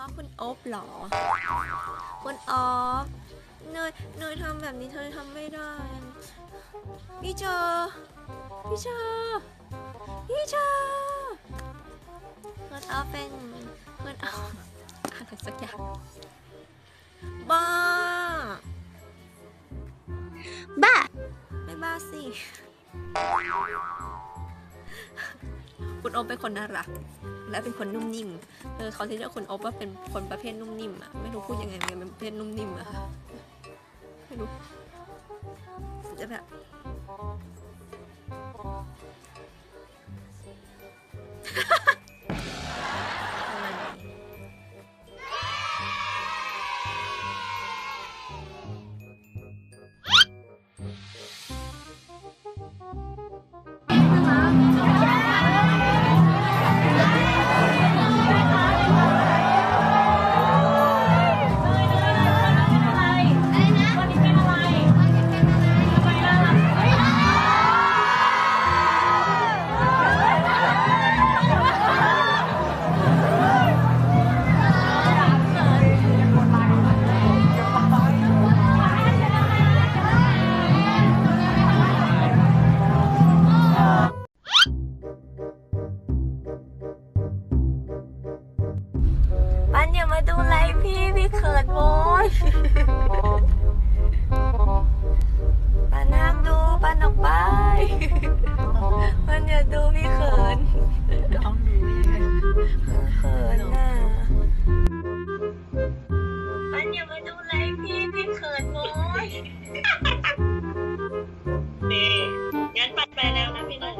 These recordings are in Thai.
อคุณโอ๊บเหรอ คุณออฟเนยเนยทำแบบนี้เธอทำไม่ได้ พี่เจอ พี่เจอ พี่เจอคุณออฟเป็นคุณออฟอะไรสักอย่างบ้า บ้า ไม่บ้าสิ คุณโอ๊บเป็นคนน่ารัก และเป็นคนนุ่มนิ่มเออเขาจะเรียกคนอบว่าเป็นคนประเภทนุ่มนิ่มอะไม่รู้พูดยังไงเหมือนกันเป็นประเภทนุ่มนิ่มอะค่ะไม่รู้จะแบบปร นี่งั้นปันไปแล้วนะพี่เนย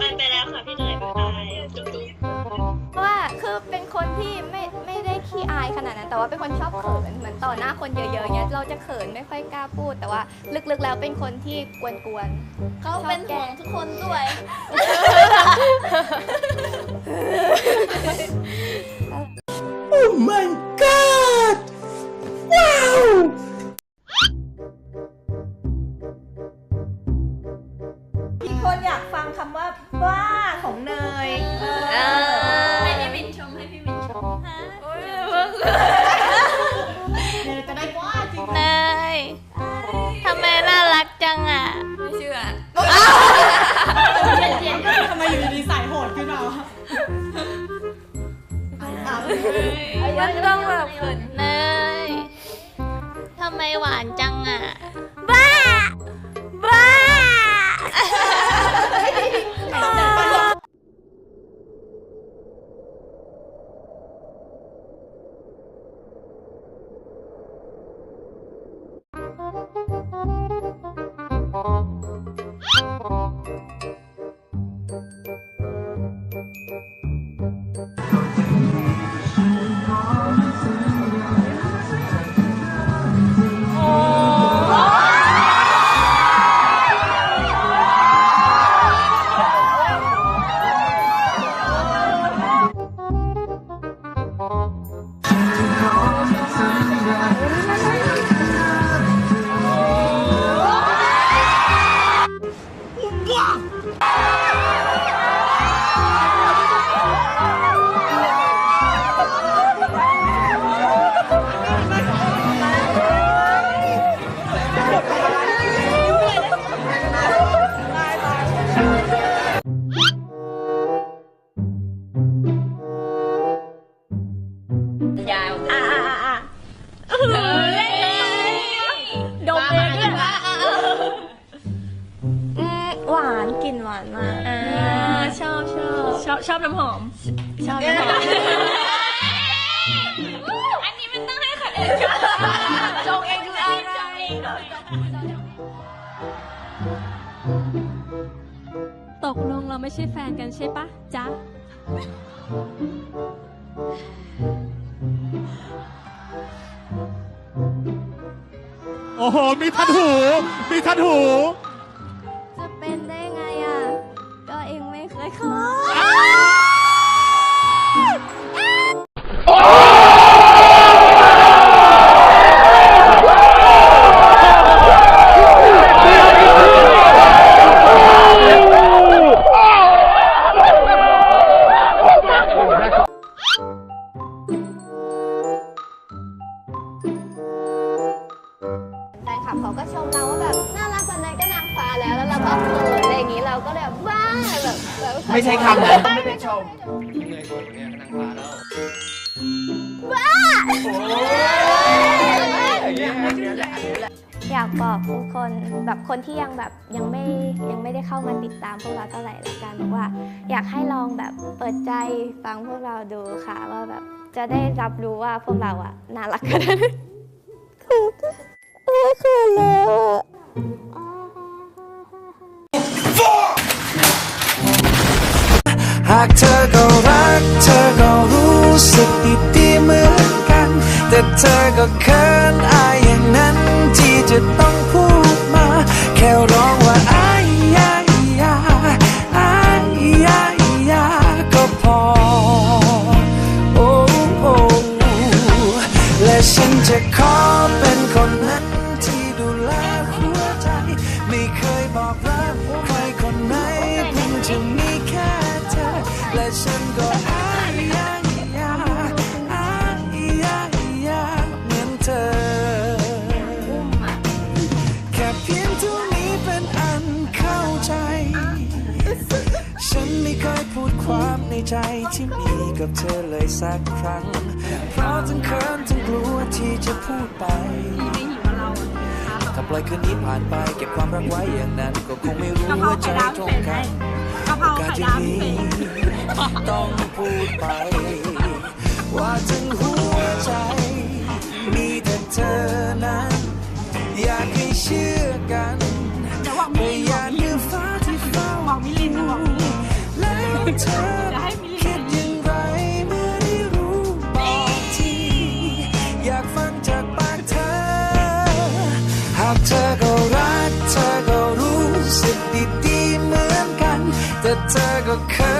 ปันไปแล้วค่ะพี่เนยบ๊ายบายจุ๊บจุ๊บว่าคือเป็นคนที่ไม่ไม่ได้ขี้อายขนาดนั้น แต่ว่าเป็นคนชอบเขินเหมือนต่อหน้าคนเยอะๆเนี้ยเราจะเขินไม่ค่อยกล้าพูด แต่ว่าลึกๆแล้วเป็นคนที่กวนๆเขาเป็นห่วงทุกคนด้วยพี่ จังอะ ไม่เชื่อทำไมอยู่ดีๆสายโหดขึ้นมาวะมันต้องแบบเขินเนยทำไมหวานจังอะ อบชอบชอบน้ำหอม ชอบน้ำหอม อันนี้มันต้องให้คะแนนจงเองคืออะไรตกลงเราไม่ใช่แฟนกันใช่ปะจ๊ะ โอ้โห มีทัดหู มีทัดหู ไม่ใช่คำนั้นไม่ได้ชมเงยคนเนี่ยนางฟ้าแล้วอยาเงี้ยอันเนี้ยและอันเนี้ยอยากบอกทุกคนแบบคนที่ยังแบบยังไม่ยังไม่ได้เข้ามาติดตามพวกเราเท่าไหร่ละกันบอกว่า อยากให้ลองแบบเปิดใจฟังพวกเราดูค่ะว่าแบบจะได้รับรู้ว่าพวกเราอะน่ารักขนาดไหนเออเขินแล้วอะากเธอก็รัก เธอก็รู้สึกดีดีเหมือนกัน แต่เธอก็เขินอายอย่างนั้นที่จะต้องพูดมา แค่ร้อง เคยพูดความในใจที่มีกับเธอเลยสักครั้ง เพราะทั้งเขินทั้งกลัวที่จะพูดไป ถ้าปล่อยคืนนี้ผ่านไปเก็บความรักไว้อย่างนั้น ก็คงไม่รู้ว่าใจตรงกันกะเพราไข่ดาวพิเศษต้องพูดไป ว่าทั้งหัวใจ มีแต่เธอนั้น อยากให้เชื่อกันเดี๋ยวบอกมิไม่ลินอยาก เธอจะให้คิดย่างไรเมื่อได้รู้บอกทีอยากฟังจากปากเธอหากเธอก็รักเธอก็รู้สึกดีๆเหมือนกัน แต่เธอก็เคย